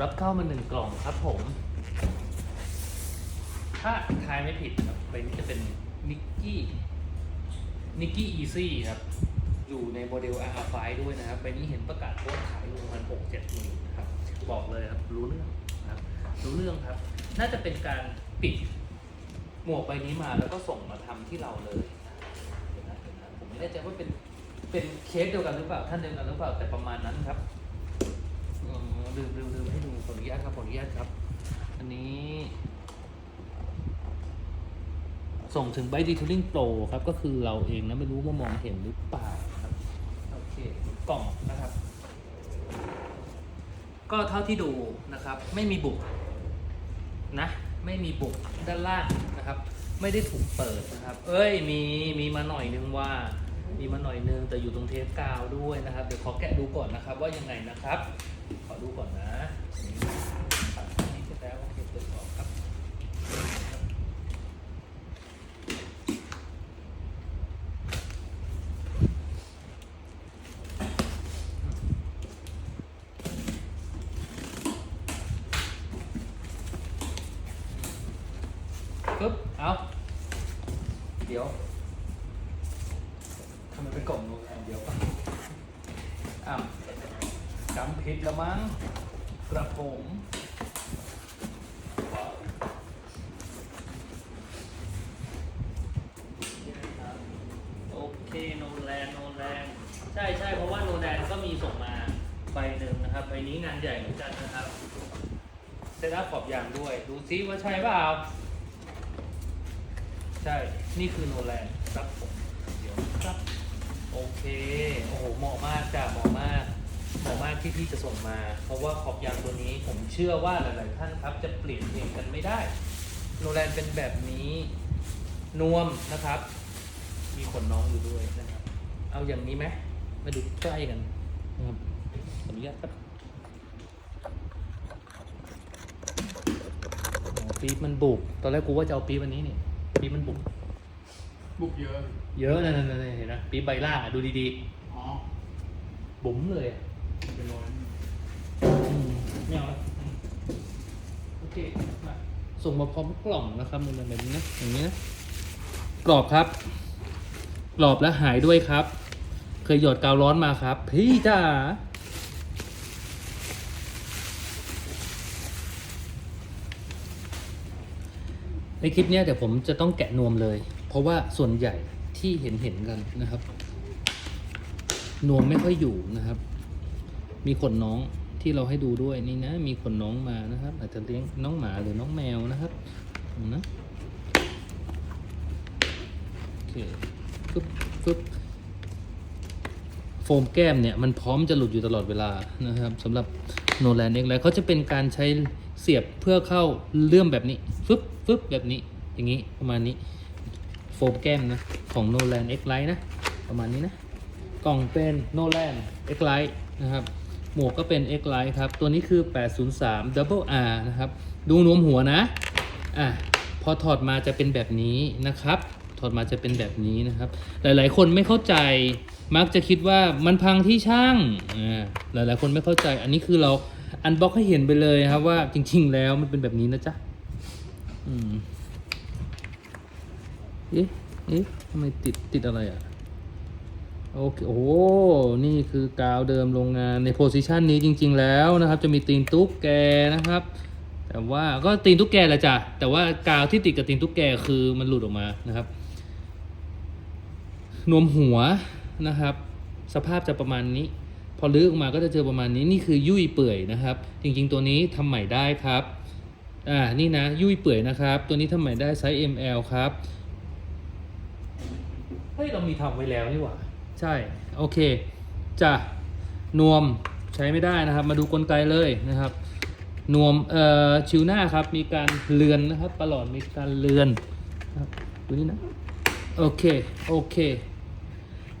รับเข้ามาหนึ่งกล่องครับผม ถ้าทายไม่ผิดครับใบนี้จะเป็นนิกกี้นิกกี้อีซี่ครับ อยู่ในโมเดล R5 ด้วยนะครับใบนี้เห็นประกาศโพสขายอยู่ประมาณ6 7หมื่นนะครับ บอกเลยครับ รู้เรื่องครับ รู้เรื่องครับ น่าจะเป็นการปิดหมวกใบนี้มาแล้วก็ส่งมาทำที่เราเลยเดี๋ยวนะเดี๋ยวนะผมไม่แน่ใจว่าเป็นเป็นเคสเดียวกันหรือเปล่าท่านเดียวกันหรือเปล่าแต่ประมาณนั้นครับ ลืมลืมลืมให้ดูขออนุญาตครับขออนุญาตครับ อันนี้ ส่งถึงไบดีทูริงโปรครับ ก็คือเราเองนะไม่รู้ว่ามองเห็นหรือเปล่าครับโอเคกล่องนะครับ ก็เท่าที่ดูนะครับ ไม่มีบุกนะ ไม่มีบุกด้านล่างนะครับ ไม่ได้ถูกเปิดนะครับ เอ้ยมีมีมาหน่อยนึงว่ามีมาหน่อยนึงแต่อยู่ตรงเทปกาวด้วยนะครับ เดี๋ยวขอแกะดูก่อนนะครับว่ายังไงนะครับ ดูก่อนนะนี่ตัดอันนี้เสร็จแล้วโอเคเปิดออกครับปึ๊บเอาเดี๋ยวทำไมเป็นกล่องนูนอันเดียวปะอ้าวจำ ผิดล้วมั้งกระผมโอเคโนแลนโนแลนใช่ใช่เพราะว่าโนแลนก็มีส่งมาใบหนึ่งนะครับใบนี้งานใหญ่เหมือนกันนะครับเซตอัพขอบยางด้วย ดูซิว่าใช่เปล่าใช่ นี่คือโนแลนครับผมเดี๋ยวครับ โอเค โอ้โหเหมาะมากจ้ะเหมาะมาก มาะมากที่พี่จะส่งมา เพราะว่าขอบยางตัวนี้ผมเชื่อว่าหลาย ๆ ท่านครับจะเปลี่ยนเองกันไม่ได้ โนแลนเป็นแบบนี้ นวมนะครับ มีขนน้องอยู่ด้วยนะครับ เอาอย่างนี้ไหมมาดูใกล้กันนะครับขออนุญาตครับอ๋อปี๊บมันบุก ตอนแรกกูว่าจะเอาปี๊บอันนี้นี่ ปี๊บมันบุก บุกเยอะ เยอะนะนั่นๆๆเห็นนะปี๊บใบล่างอะดูดีอ๋อๆบุ๋มเลยอะ เคมาส่งมาพร้อมกล่องนะครับมันเป็นแบบนี้นะอย่างนี้นะกรอบครับ กรอบและหายด้วยครับ เคยหยอดกาวร้อนมาครับ พี่จ้าในคลิปนี้เดี๋ยวผมจะต้องแกะนวมเลย เพราะว่าส่วนใหญ่ที่เห็นเห็นกันนะครับ นวมไม่ค่อยอยู่นะครับ มีขนน้อง ที่เราให้ดูด้วยนี่นะ มีขนน้องมานะครับ อาจจะเลี้ยงน้องหมาหรือน้องแมวนะครับนะโอเคฟึบฟึบโฟมแก้มเนี่ย มันพร้อมจะหลุดอยู่ตลอดเวลานะครับสำหรับโนแลนเอ็กไลเขาจะเป็นการใช้เสียบเพื่อเข้าเลื่อมแบบนี้ฟึบฟึบแบบนี้ อย่างนี้ประมาณนี้โฟมแก้มนะของโนแลนเอ็กไลนะ ประมาณนี้นะ กล่องเป็นโนแลน X Lite นะครับ หมวกก็เป็น X Lite ครับ ตัวนี้คือ 803 Double R นะครับ ดูนวมหัวนะอะพอถอดมาจะเป็นแบบนี้นะครับ ถอดมาจะเป็นแบบนี้นะครับ หลายๆ คนไม่เข้าใจ มักจะคิดว่ามันพังที่ช่างอ่าหลายๆ คนไม่เข้าใจ อันนี้คือเราอันบ็อกให้เห็นไปเลยครับว่าจริง ๆ แล้วมันเป็นแบบนี้นะจ๊ะ อืม เอ๊ะ เอ๊ะทำไมติดติดอะไรอะ โอเคโอ้โหนี่คือกาวเดิมโรงงานในโพซิชันนี้จริง ๆ แล้วนะครับ จะมีตีนตุ๊กแกนะครับ แต่ว่าก็ตีนตุ๊กแกแหละจ้ะแต่ว่ากาวที่ติดกับตีนตุ๊กแกคือมันหลุดออกมานะครับนวมหัวนะครับ สภาพจะประมาณนี้ พอลื้อออกมาก็จะเจอประมาณนี้นี่คือยุ่ยเปื่อยนะครับ จริงๆตัวนี้ทำใหม่ได้ครับอ่านี่นะยุ่ยเปื่อยนะครับ ตัวนี้ทำใหม่ได้ไซส์ ML ครับเฮ้ยเรามีทำไว้แล้วนี่หว่า ใช่ โอเคจ้ะนวมใช้ไม่ได้นะครับ มาดูกลไกเลยนะครับนวมเอ่อชิวหน้าครับ มีการเลือนนะครับประหลอดมีการเลือนครับดูนี่นะโอเคโอเค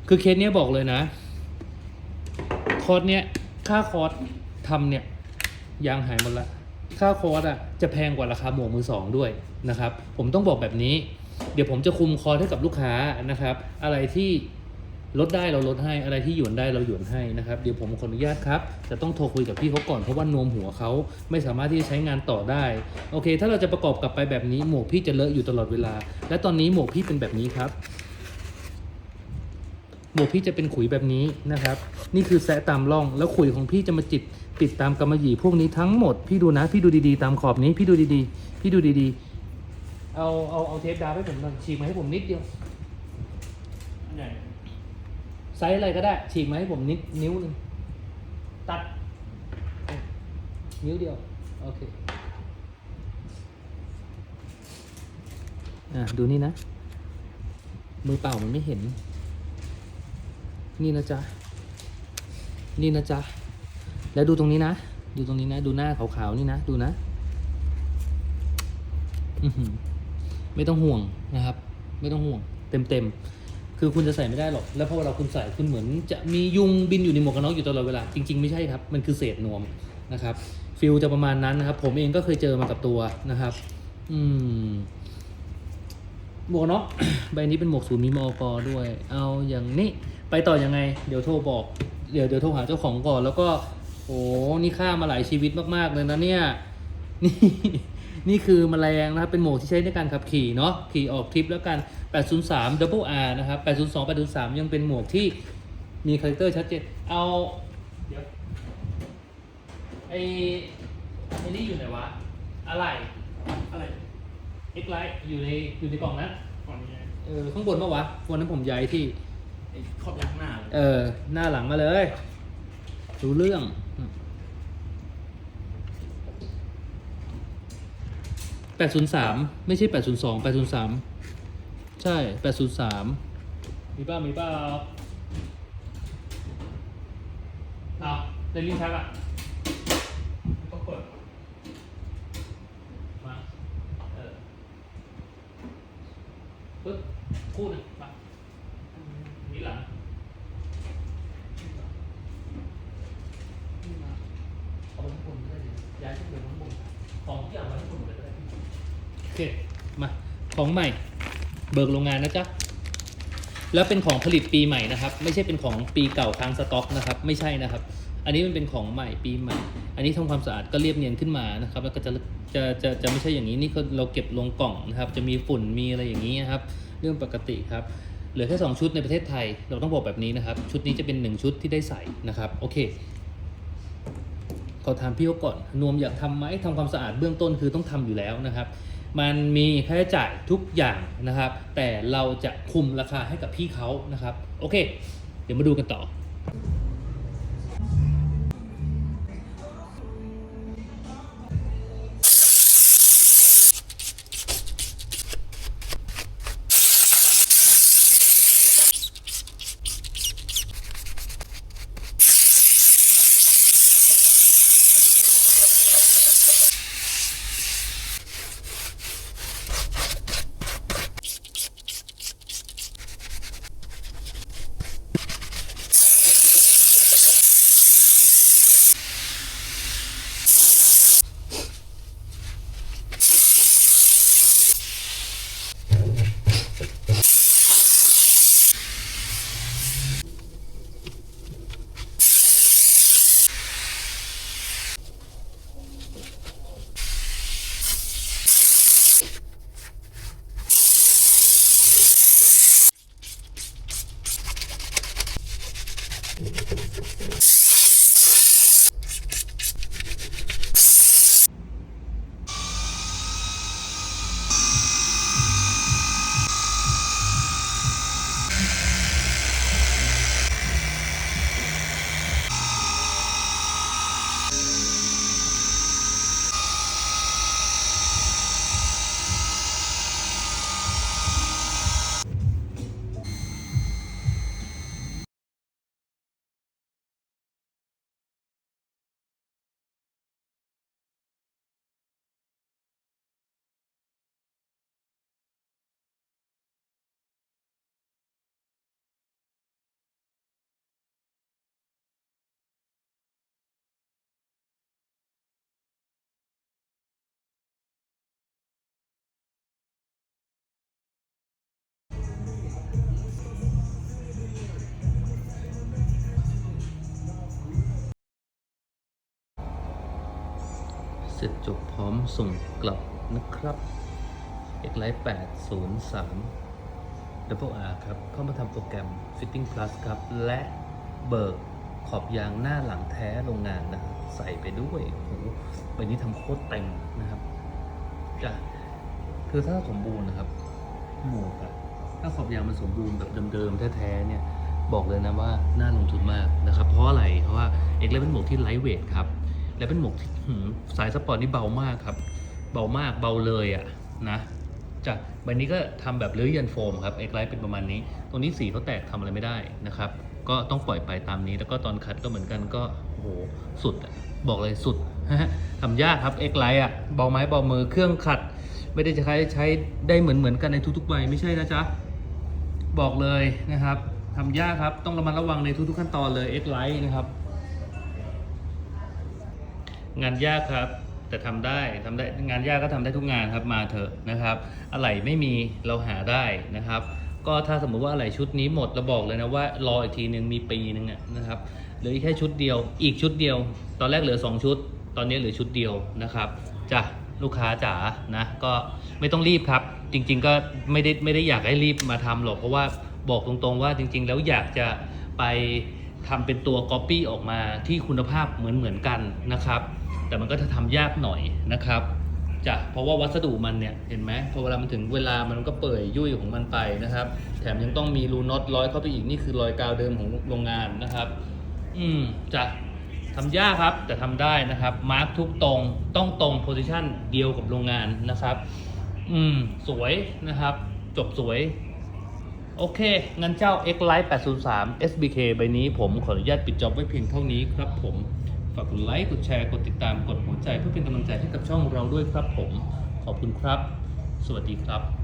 คือเคสเนี้ยบอกเลยนะ คอร์สเนี้ยค่าคอร์สทำเนี่ยยางหายหมดละค่าคอร์สอะจะแพงกว่าราคาหมวกมือสองด้วยนะครับ ผมต้องบอกแบบนี้ เดี๋ยวผมจะคุมคอร์สให้กับลูกค้านะครับ อะไรที่ ลดได้เราลดให้อะไรที่หยวนได้เราหยวนให้นะครับเดี๋ยวผมขออนุญาตครับจะต้องโทรคุยกับพี่เขาก่อนเพราะว่านวมหัวเขาไม่สามารถที่จะใช้งานต่อได้โอเค ถ้าเราจะประกอบกลับไปแบบนี้หมวกพี่จะเลอะอยู่ตลอดเวลา และตอนนี้หมวกพี่เป็นแบบนี้ครับ หมวกพี่จะเป็นขุยแบบนี้นะครับ นี่คือแซะตามร่อง แล้วขุยของพี่จะมาจิตติดตามกำมะหยี่พวกนี้ทั้งหมดพี่ดูนะ พี่ดูดีๆ ตามขอบนี้พี่ดูดีๆ พี่ดูดีๆ เอาเอาเอาเทปดาวให้ผมหน่อยฉีกมาให้ผมนิดเดียวใหญ่ ไซส์อะไรก็ได้ ฉีกมาให้ผมนิดนิ้วหนึ่งตัด นิ้วเดียว โอเค อะ ดูนี่นะ มือเปล่ามันไม่เห็น นี่นะจ๊ะ นี่นะจ๊ะ แล้วดูตรงนี้นะ ดูตรงนี้นะ ดูหน้าขาวๆนี่นะ ดูนะอือไม่ต้องห่วงนะครับ ไม่ต้องห่วง เต็มๆ คือคุณจะใส่ไม่ได้หรอก แล้วพอเวลาคุณใส่คุณเหมือน จะมียุงบินอยู่ในหมวกกันน็อกอยู่ตลอดเวลา จริง ๆ ไม่ใช่ครับ มันคือเศษนวมนะครับ ฟิลจะประมาณนั้นนะครับ ผมเองก็เคยเจอมากับตัวนะครับ อืม หมวกน็อกใบนี้เป็นหมวกศูนย์มีมอกด้วย เอาอย่างนี้ ไปต่อยังไง เดี๋ยวโทรบอก เดี๋ยวเดี๋ยวโทรหาเจ้าของก่อน แล้วก็ โอ้นี่ฆ่ามาหลายชีวิตมากๆเลยนะเนี่ยนี่นี่คือแมลงนะครับ เป็นหมวกที่ใช้ในการขับขี่เนาะ ขี่ออกทริปแล้วกัน 803 double R นะครับ 802 803 ยังเป็นหมวกที่มีคาแรคเตอร์ชัดเจน เอาเดี๋ยวไอ้นี่อยู่ไหนวะ อะไร อะไร x light อยู่ในอยู่ในกล่องนั้นก่อนนี้เออข้างบนปะวะวันนั้นผมย้ายที่ขอบยักหน้าเออ หน้าหลังมาเลย รู้เรื่องแปดศูนย์สามไม่ใช่แปดศูนย์สองแปดศูนย์สาม ใช่แปดศูนย์สามมีป้ามีป้าเอาในลิ้นชักอะต้องเปิด มา เออปึ๊บคู่หนึ่งมานี่หลังเอาไปข้างบนก็ได้เลยย้ายขึ้นไปข้างบนของทุกอย่างไว้ข้างบนหมดเลยก็ได้พี่โอเค มา ของใหม่ เบิกโรงงานนะจ๊ะ แล้วเป็นของผลิตปีใหม่นะครับ ไม่ใช่เป็นของปีเก่าค้างสต็อกนะครับ ไม่ใช่นะครับ อันนี้มันเป็นของใหม่ปีใหม่ อันนี้ทำความสะอาดก็เรียบเนียนขึ้นมานะครับ แล้วก็จะจะจะจะไม่ใช่อย่างนี้นี่ก็เราเก็บลงกล่องนะครับ จะมีฝุ่นมีอะไรอย่างนี้นะครับ เรื่องปกติครับเหลือแค่สองชุดในประเทศไทย เราต้องบอกแบบนี้นะครับ ชุดนี้จะเป็นหนึ่งชุดที่ได้ใส่นะครับ โอเค ขอถามพี่เขาก่อน นวมอยากทำไหมทำความสะอาดเบื้องต้นคือต้องทำอยู่แล้วนะครับ มันมีค่าใช้จ่ายทุกอย่างนะครับ แต่เราจะคุมราคาให้กับพี่เขานะครับ โอเค เดี๋ยวมาดูกันต่อ เสร็จจบพร้อมส่งกลับนะครับเอกไลท์803 Double R ครับ เข้ามาทำโปรแกรม Fitting Plus ครับ และเบิกขอบยางหน้าหลังแท้โรงงานนะครับ ใส่ไปด้วยโอ้โหใบนี้ทำโคตรเต็มนะครับจะคือถ้าสมบูรณ์นะครับ หมวกอะถ้าขอบยางมันสมบูรณ์แบบเดิมๆแท้ๆเนี่ยบอกเลยนะว่าน่าลงทุนมากนะครับ เพราะอะไร เพราะว่าเอกเลเป็นหมวกที่ไลท์เวทครับ และเป็นหมวกที่สายสปอร์ตนี่เบามากครับ เบามากเบาเลยอะนะจากใบนี้ก็ทำแบบเลื้อยยันโฟมครับเอกไลท์เป็นประมาณนี้ ตรงนี้สีเขาแตกทำอะไรไม่ได้นะครับ ก็ต้องปล่อยไปตามนี้ แล้วก็ตอนคัดก็เหมือนกันก็โอ้โหสุดบอกเลยสุดทำยากครับเอกไลท์อะเบาไม้เบามือเครื่องขัด ไม่ได้จะใช้ใช้ได้เหมือนเหมือนกันในทุกๆใบไม่ใช่นะจ๊ะบอกเลยนะครับทำยากครับต้องระมัดระวังในทุกๆขั้นตอนเลย X Lite นะครับ งานยากครับ แต่ทำได้ทำได้งานยากก็ทำได้ทุกงานครับมาเถอะนะครับ อะไรไม่มีเราหาได้นะครับ ก็ถ้าสมมุติว่าอะไรชุดนี้หมดเราบอกเลยนะว่ารออีกทีหนึ่งมีปีหนึ่งนะครับเหลือแค่ชุดเดียว อีกชุดเดียว ตอนแรกเหลือ 2 ชุด ตอนนี้เหลือชุดเดียวนะครับจ้ะลูกค้าจ๋านะก็ไม่ต้องรีบครับ จริง ๆ ก็ไม่ได้ไม่ได้อยากให้รีบมาทำหรอกเพราะว่าบอกตรงๆว่าจริง ๆ แล้วอยากจะไปทำเป็นตัวก๊อปปี้ออกมาที่คุณภาพเหมือนเหมือนกันนะครับ แต่มันก็จะทำยากหน่อยนะครับจ้ะเพราะว่าวัสดุมันเนี่ยเห็นไหมพอเวลามันถึงเวลามันก็เปื่อยยุ่ยของมันไปนะครับ แถมยังต้องมีรูน็อตร้อยเข้าไปอีกนี่คือรอยกาวเดิมของโรงงานนะครับ อืมจ้ะทำยากครับแต่ทำได้นะครับมาร์กทุกตรงต้องตรงโพซิชันเดียวกับโรงงานนะครับ อืมสวยนะครับ จบสวย โอเค งั้นเจ้า X Lite 803 SBK ใบนี้ผมขออนุญาตปิดจ็อบไว้เพียงเท่านี้ครับผม ฝากกดไลค์ กดแชร์ กดติดตาม กดหัวใจเพื่อเป็นกำลังใจให้กับช่องเราด้วยครับผม ขอบคุณครับ สวัสดีครับ